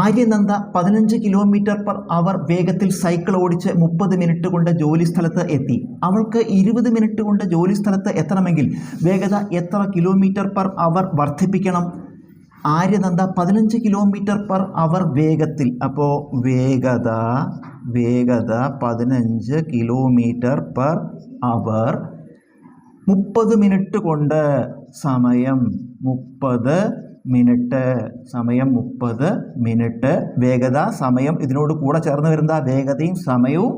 ആര്യനന്ദ പതിനഞ്ച് kilometre per hour വേഗത്തിൽ cycle ഓടിച്ച് മുപ്പത് മിനിറ്റ് കൊണ്ട് ജോലി സ്ഥലത്ത് എത്തി. അവൾക്ക് ഇരുപത് മിനിറ്റ് കൊണ്ട് ജോലി സ്ഥലത്ത് എത്തണമെങ്കിൽ വേഗത എത്ര കിലോമീറ്റർ പെർ അവർ വർദ്ധിപ്പിക്കണം? ആര്യനന്ദ പതിനഞ്ച് കിലോമീറ്റർ പെർ അവർ വേഗത്തിൽ. അപ്പോൾ വേഗത വേഗത പതിനഞ്ച് കിലോമീറ്റർ പെർ അവർ മുപ്പത് മിനിറ്റ് കൊണ്ട് സമയം മുപ്പത് മിനിറ്റ് സമയം മുപ്പത് മിനിറ്റ് വേഗത സമയം ഇതിനോട് കൂടെ ചേർന്ന് വരുന്ന വേഗതയും സമയവും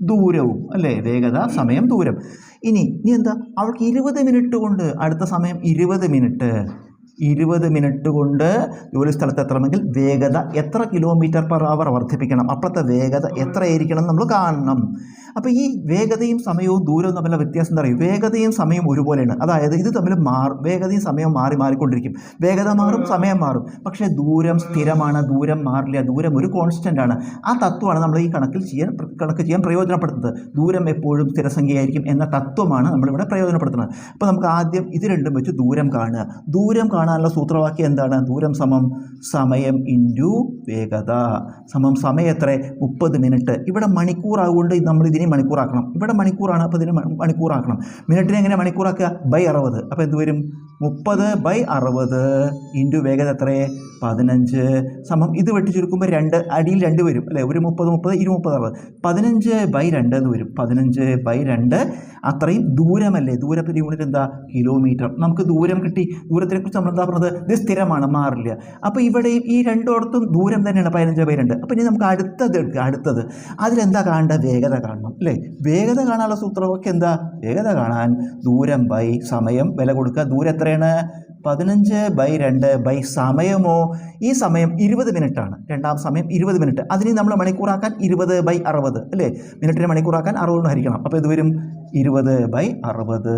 ദൂരവും അല്ലേ? വേഗത സമയം ദൂരം. ഇനി ഇനി എന്താ? അവൾക്ക് ഇരുപത് മിനിറ്റ് കൊണ്ട് അടുത്ത സമയം ഇരുപത് മിനിറ്റ് ഇരുപത് മിനിറ്റ് കൊണ്ട് ജോലി സ്ഥലത്ത് എത്തണമെങ്കിൽ വേഗത എത്ര കിലോമീറ്റർ പെർ അവർ വർദ്ധിപ്പിക്കണം. അപ്പോഴത്തെ വേഗത എത്രയായിരിക്കണം നമ്മൾ കാണണം. അപ്പോൾ ഈ വേഗതയും സമയവും ദൂരവും തമ്മിലുള്ള വ്യത്യാസം എന്താ പറയുക വേഗതയും സമയവും ഒരുപോലെയാണ്. അതായത് ഇത് തമ്മിൽ മാറും വേഗതയും സമയവും മാറി മാറിക്കൊണ്ടിരിക്കും. വേഗത മാറും സമയം മാറും. പക്ഷേ ദൂരം സ്ഥിരമാണ് ദൂരം മാറില്ല ദൂരം ഒരു കോൺസ്റ്റന്റ് ആണ്. ആ തത്വമാണ് നമ്മൾ ഈ കണക്കിൽ ചെയ്യാൻ കണക്ക് ചെയ്യാൻ പ്രയോജനപ്പെടുത്തുന്നത്. ദൂരം എപ്പോഴും സ്ഥിരസംഖ്യയായിരിക്കും എന്ന തത്വമാണ് നമ്മളിവിടെ പ്രയോജനപ്പെടുത്തുന്നത്. അപ്പോൾ നമുക്ക് ആദ്യം ഇത് രണ്ടും വെച്ച് ദൂരം കാണുക. ദൂരം കാണാനുള്ള സൂത്രവാക്യം എന്താണ്? ദൂരം സമം സമയം ഇന്റു വേഗത. സമം സമയം എത്ര? മുപ്പത് മിനിറ്റ്. ഇവിടെ മണിക്കൂറാകൊണ്ട് നമ്മൾ ഇതിനെ മണിക്കൂറാക്കണം. ഇവിടെ മണിക്കൂറാണ് അപ്പോൾ ഇതിനെ മണിക്കൂറാക്കണം. മിനിറ്റിനെ എങ്ങനെ മണിക്കൂറാക്കുക? ബൈ അറുപത്. അപ്പോൾ എന്ത് വരും? മുപ്പത് ബൈ അറുപത് ഇന്റു വേഗത എത്രയെ പതിനഞ്ച്. സമം ഇത് വെട്ടി ചുരുക്കുമ്പോൾ രണ്ട് അടിയിൽ രണ്ട് വരും. അല്ലേ? ഒരു മുപ്പത് മുപ്പത് ഇരു മുപ്പത് അറുപത്. പതിനഞ്ച് ബൈ രണ്ട് എന്ന് വരും. പതിനഞ്ച് ബൈ രണ്ട് അത്രയും ദൂരമല്ലേ? ദൂരത്തിന്റെ യൂണിറ്റ് എന്താ? കിലോമീറ്റർ. നമുക്ക് ദൂരം കിട്ടി. ദൂരത്തിനെക്കുറിച്ച് നമ്മൾ എന്താ പറഞ്ഞത്? ഇത് സ്ഥിരമാണ് മാറില്ല. അപ്പോൾ ഇവിടെയും ഈ രണ്ടോടത്തും ദൂരം തന്നെയാണ് പതിനഞ്ച് ബൈ രണ്ട് അപ്പോൾ ഇനി നമുക്ക് അടുത്തത് എടുക്കുക അടുത്തത്. അതിലെന്താ കാണേണ്ടത് വേഗത കാണണം അല്ലേ? വേഗത കാണാനുള്ള സൂത്രമൊക്കെ എന്താ? വേഗത കാണാൻ ദൂരം ബൈ സമയം. വില കൊടുക്കുക ദൂരം എത്രയാണ്? പതിനഞ്ച് ബൈ രണ്ട് ബൈ സമയമോ? ഈ സമയം ഇരുപത് മിനിറ്റാണ്. രണ്ടാം സമയം ഇരുപത് മിനിറ്റ്. അതിന് നമ്മൾ മണിക്കൂറാക്കാൻ ഇരുപത് ബൈ അറുപത് അല്ലേ? മിനിറ്റിന് മണിക്കൂറാക്കാൻ അറുപത് ഹരിക്കണം. അപ്പോൾ ഇത് വരും? ഇരുപത് ബൈ അറുപത്.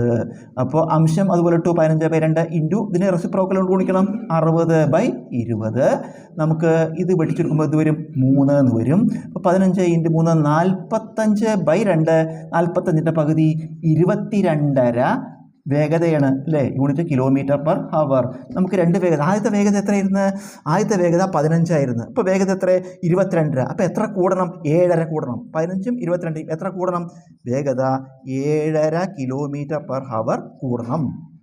അപ്പോൾ അംശം അതുപോലെ ടു പതിനഞ്ച് ബൈ രണ്ട് ഇന്റു ഇതിനെ റെസിപ്രോക്കൽ കൊണ്ട് ഗുണിക്കണം. അറുപത് ബൈ ഇരുപത്. നമുക്ക് ഇത് വെട്ടിച്ചെടുക്കുമ്പോൾ ഇത് വരും? മൂന്ന് എന്ന് വരും. അപ്പോൾ പതിനഞ്ച് ഇന്റു മൂന്ന് നാൽപ്പത്തഞ്ച് ബൈ രണ്ട്. നാൽപ്പത്തഞ്ചിന്റെ പകുതി ഇരുപത്തിരണ്ടര. വേഗതയാണ് അല്ലേ? യൂണിറ്റ് കിലോമീറ്റർ പെർ ഹവർ നമുക്ക് രണ്ട് വേഗത. ആദ്യത്തെ വേഗത എത്രയായിരുന്നു? ആദ്യത്തെ വേഗത പതിനഞ്ചായിരുന്നു. ഇപ്പോൾ വേഗത എത്ര? ഇരുപത്തിരണ്ടര. അപ്പോൾ എത്ര കൂടണം? ഏഴര കൂടണം. പതിനഞ്ചും ഇരുപത്തിരണ്ടും എത്ര കൂടണം? വേഗത ഏഴര കിലോമീറ്റർ പെർ ഹവർ കൂടണം.